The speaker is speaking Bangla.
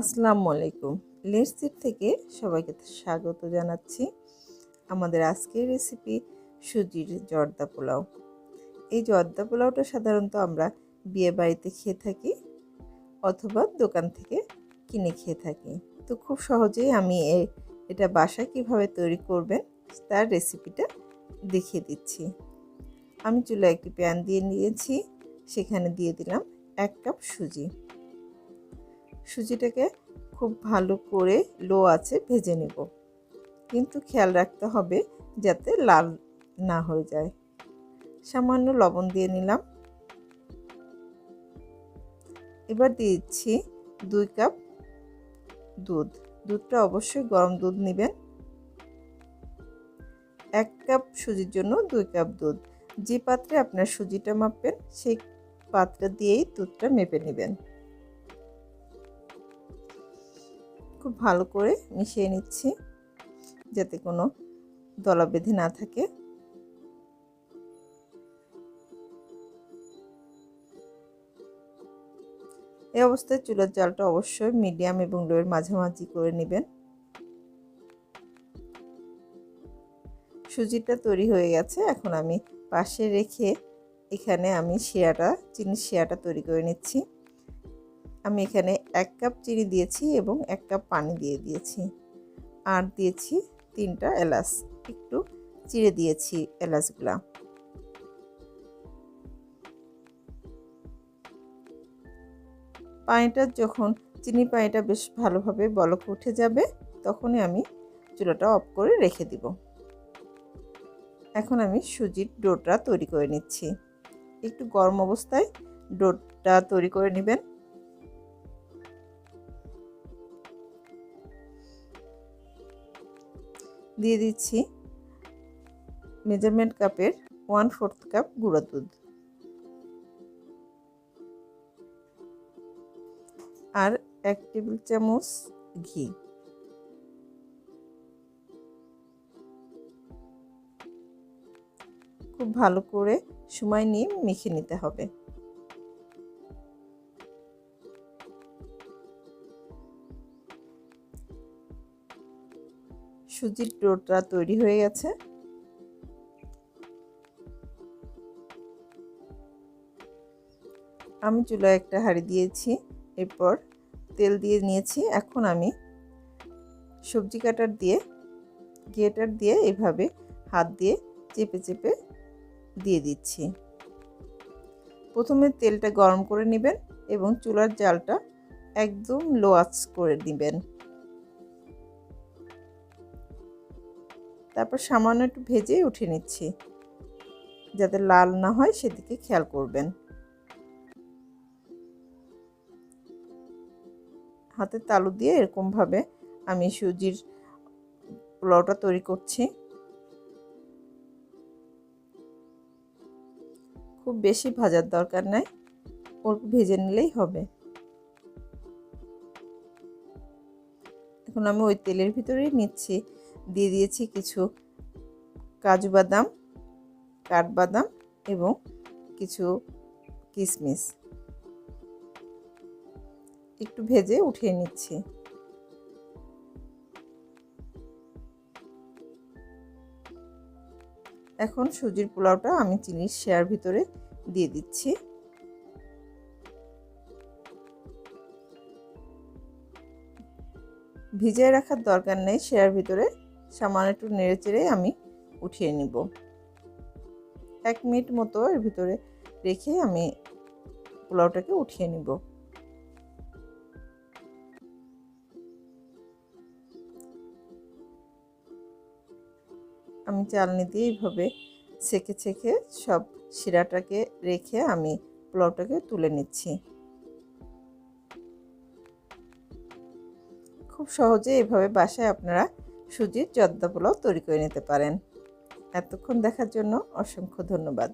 আসসালামু আলাইকুম। লেটসিপ থেকে সবাইকে স্বাগত জানাচ্ছি আমাদের আজকের রেসিপি সুজির জর্দা পোলাও। এই জর্দা পোলাওটা সাধারণত আমরা বিয়ে বাড়িতে খেয়ে থাকি অথবা দোকান থেকে কিনে খেয়ে থাকি। তো খুব সহজেই আমি এটা বাসায় কীভাবে তৈরি করবেন তার রেসিপিটা দেখিয়ে দিচ্ছি। আমি চুলায় একটি প্যান দিয়ে নিয়েছি, সেখানে দিয়ে দিলাম এক কাপ সুজি। সুজিটাকে খুব ভালো করে লো আছে ভেজে নেব। কিন্তু খেয়াল রাখতে হবে যাতে লাল না হয়ে যায়। সামান্য লবণ দিয়ে নিলাম। এবার দিচ্ছি দুই কাপ দুধ। দুধটা অবশ্যই গরম দুধ নেবেন। এক কাপ সুজির জন্য দুই কাপ দুধ। যে পাত্রে আপনার সুজিটা মাপবেন, সেই পাত্র দিয়েই দুধটা মেপে নেবেন। খুব ভালো করে মিশিয়ে নিচ্ছি যাতে কোনো দলা বেঁধে না থাকে। এই অবস্থায় চুলার জালটা অবশ্যই মিডিয়াম এবং লোয়ের মাঝামাঝি করে নেবেন। সুজিটা তৈরি হয়ে গেছে। এখন আমি পাশে রেখে এখানে আমি শিরাটা, চিনির শিরাটা তৈরি করে নিচ্ছি। আমি এখানে এক কাপ চিনি দিয়েছি এবং এক কাপ পানি দিয়ে দিয়েছি। আর দিয়েছি তিনটা এলাচ, একটু চিড়ে দিয়েছি এলাচগুলা। পানিটা যখন, চিনি পানিটা বেশ ভালোভাবে বলক উঠে যাবে, তখনই আমি চুলাটা অফ করে রেখে দিব। এখন আমি সুজির ডোটা তৈরি করে নিচ্ছি। একটু গরম অবস্থায় ডোটা তৈরি করে নেবেন। দিয়ে দিচ্ছি মেজারমেন্ট কাপের ওয়ান ফোর্থ কাপ গুঁড়ো দুধ। আর এক টেবিল চামচ ঘি। খুব ভালো করে সময় নিয়ে মেখে নিতে হবে। সুজির ডোটা তৈরি হয়ে গেছে। আমি চুলায় একটা হাঁড়ি দিয়েছি, এরপর তেল দিয়ে নিয়েছি। এখন আমি সবজি কাটার দিয়ে গেটার দিয়ে এভাবে হাত দিয়ে চেপে চেপে দিয়ে দিচ্ছি। প্রথমে তেলটা গরম করে নেবেন এবং চুলার জালটা একদম লো আঁচ করে নেবেন। তারপর সামান্য একটু ভেজে উঠে নিচ্ছি। যাতে লাল না হয় সেদিকে খেয়াল করবেন। হাতের তালু দিয়ে এরকমভাবে আমি সুজির পোলাওটা তৈরি করছি। খুব বেশি ভাজার দরকার নাই, অল্প ভেজে নিলেই হবে। এখন আমি ওই তেলের ভিতরেই নিচ্ছি। দিয়ে দিয়েছি কিছু কাজু বাদাম, কাঠবাদাম এবং কিছু কিশমিশ একটু ভেজে উঠিয়ে নিচ্ছি। এখন সুজির পোলাওটা আমি চিনির শেয়ার ভিতরে দিয়ে দিচ্ছি। ভিজিয়ে রাখার দরকার নেই, শেয়ার ভিতরে সামান্য একটু নেড়ে চেড়ে আমি উঠিয়ে নিব। এক মিনিট মতো এর ভিতরে রেখে আমি পোলাওটাকে উঠিয়ে নিব। আমি চালনি দিয়ে এইভাবে ছেঁকে ছেঁকে সব শিরাটাকে রেখে আমি পোলাওটাকে তুলে নিচ্ছি। খুব সহজে এভাবে বাসায় আপনারা সুজির জর্দা পোলাও তৈরি করে নিতে পারেন। এতক্ষণ দেখার জন্য অসংখ্য ধন্যবাদ।